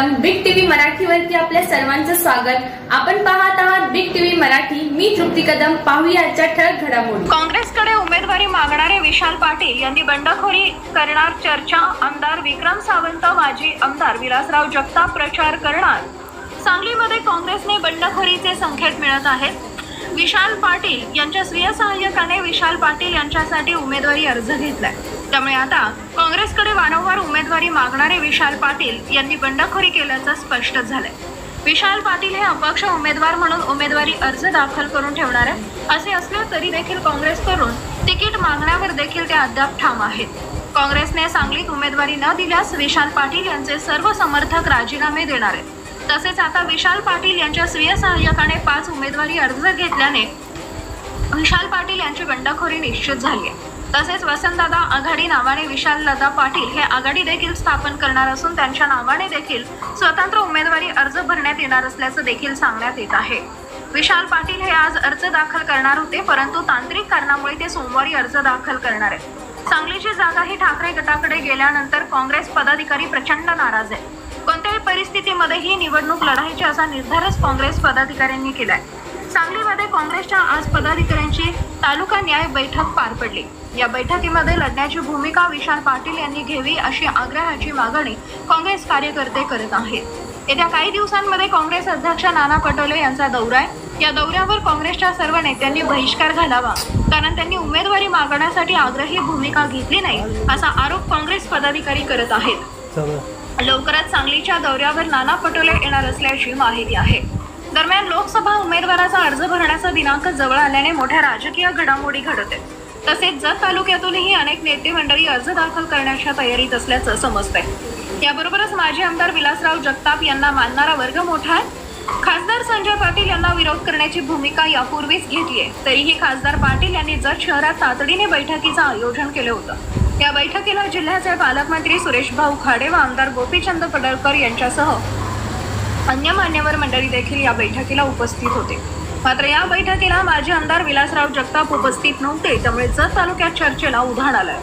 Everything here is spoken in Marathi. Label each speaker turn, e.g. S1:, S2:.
S1: मराठीवरती आपल्या सर्वांचं स्वागत. आपण पाहत आहात बिग टीव्ही मराठी. मी तृप्ती कदम. पाहूया आजच्या ठळक घडामोडी.
S2: काँग्रेसकडे उमेदवारी मागणारे विशाल पाटील यांनी बंडखोरी करणार चर्चा. आमदार विक्रम सावंत माजी आमदार विलासराव जगताप प्रचार करणार. सांगलीमध्ये काँग्रेसने बंडखोरीचे संकेत मिळत आहेत. विशाल पाटील यांच्या स्वीय सहाय्यकाने विशाल पाटील यांच्यासाठी उमेदवारी अर्ज घेतलाय. त्यामुळे आता काँग्रेसकडे वारंवार उमेदवारी मागणारे विशाल पाटील यांनी बंडखोरी केल्याचं स्पष्ट झालंय. विशाल पाटील हे अपक्ष उमेदवार म्हणून उमेदवारी अर्ज दाखल करून ठेवणार आहे असे असले तरी देखील काँग्रेसकडून तिकीट मागण्यावर देखील ते अद्याप ठाम आहेत. काँग्रेसने सांगलीत उमेदवारी न दिल्यास विशाल पाटील यांचे सर्व समर्थक राजीनामे देणार आहेत. तसेच आता विशाल पाटील यांच्या स्वीय सहाय्यकाने पाच उमेदवारी अर्ज घेतल्याने विशाल पाटील यांची बंडखोरी निश्चित झाली आहे. तसेच वसंतदादा आघाडी नावाने विशाल दादा पाटील हे आघाडी देखील स्थापन करणार असून त्यांच्या नावाने देखील स्वतंत्र उमेदवारी अर्ज भरण्यात येणार असल्याचं देखील सांगण्यात येत आहे. विशाल पाटील हे आज अर्ज दाखल करणार होते परंतु तांत्रिक कारणामुळे ते सोमवारी अर्ज दाखल करणार आहेत. सांगलीची जागा ही ठाकरे गटाकडे गेल्यानंतर काँग्रेस पदाधिकारी प्रचंड नाराज आहे कोणत्याही परिस्थितीमध्ये ही निवडणूक लढायची असा निर्धारच काँग्रेस पदाधिकाऱ्यांनी केलाय. सांगलीमध्ये काँग्रेसच्या आज पदाधिकाऱ्यांची तालुका न्याय बैठक पार पडली. या बैठकीमध्ये लढण्याची भूमिका विशाल पाटील यांनी घ्यावी अशी आग्रहाची मागणी काँग्रेस कार्यकर्ते करत आहेत. येत्या काही दिवसांमध्ये काँग्रेस अध्यक्ष नाना पटोले यांचा दौरा आहे. या दौऱ्यावर काँग्रेसच्या सर्व नेत्यांनी बहिष्कार घालावा. कारण त्यांनी उमेदवारी मागण्यासाठी आग्रही भूमिका घेतली नाही असा आरोप काँग्रेस पदाधिकारी करत आहेत. लवकरच सांगलीच्या दौऱ्यावर नाना पटोले येणार असल्याची माहिती आहे. दरम्यान लोकसभा उमेदवाराचा अर्ज भरण्याचा दिनांक जवळ आल्याने मोठ्या राजकीय घडामोडी घडत आहेत. तसेच जत तालुक्यातूनही अनेक नेते मंडळी अर्ज दाखल करण्याच्या तयारीत असल्याचं समजतंय. याबरोबरच माजी आमदार विलासराव जगताप यांना मानणारा वर्ग मोठा आहे. खासदार संजय पाटील यांना विरोध करण्याची भूमिका यापूर्वीच घेतली आहे. तरीही खासदार पाटील यांनी जत शहरात तातडीने बैठकीचं आयोजन केलं होतं. या बैठकीला जिल्ह्याचे पालकमंत्री सुरेश भाऊ खाडे व आमदार गोपीचंद पडळकर यांच्यासह अन्य मान्यवर मंडळी देखील या बैठकीला उपस्थित होते. मात्र या बैठकीला माजी आमदार विलासराव जगताप उपस्थित नव्हते त्यामुळे जत तालुक्यात चर्चेला उधाण आलंय.